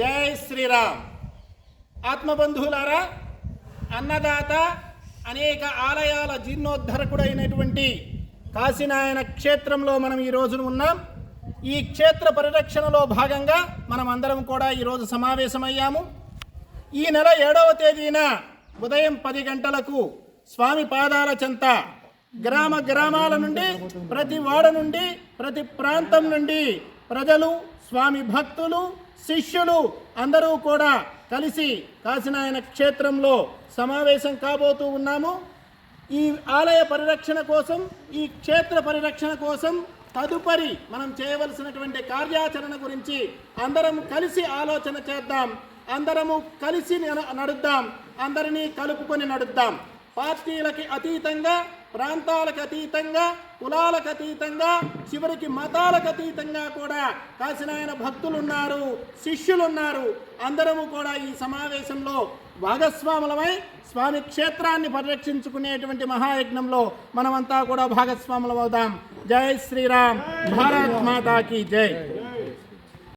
జై శ్రీరామ్. ఆత్మబంధువులారా అన్నదాత అనేక ఆలయాల జీర్ణోద్ధరకుడైనటువంటి కాశీనాయన క్షేత్రంలో మనం ఈ రోజున ఉన్నాం. ఈ క్షేత్ర పరిరక్షణలో భాగంగా మనం అందరం కూడా ఈరోజు సమావేశమయ్యాము. ఈ నెల ఏడవ తేదీన ఉదయం పది గంటలకు స్వామి పాదాల చెంత గ్రామ గ్రామాల నుండి ప్రతి వాడ నుండి ప్రతి ప్రాంతం నుండి ప్రజలు స్వామి భక్తులు శిష్యులు అందరూ కూడా కలిసి కాశీనాయన క్షేత్రంలో సమావేశం కాబోతూ ఉన్నాము. ఈ ఆలయ పరిరక్షణ కోసం ఈ క్షేత్ర పరిరక్షణ కోసం తదుపరి మనం చేయవలసినటువంటి కార్యాచరణ గురించి అందరం కలిసి ఆలోచన చేద్దాం. అందరము కలిసి నడుద్దాం. అందరినీ కలుపుకొని నడుద్దాం. పార్టీలకి అతీతంగా ప్రాంతాలకు అతీతంగా కులాలకు అతీతంగా చివరికి మతాలకు అతీతంగా కూడా కాశీనాయన భక్తులున్నారు శిష్యులున్నారు. అందరము కూడా ఈ సమావేశంలో భాగస్వాములమై స్వామి క్షేత్రాన్ని పరిరక్షించుకునేటువంటి మహాయజ్ఞంలో మనమంతా కూడా భాగస్వాములమవుదాం. జై శ్రీరామ్. భారత్ మాతాకి జై.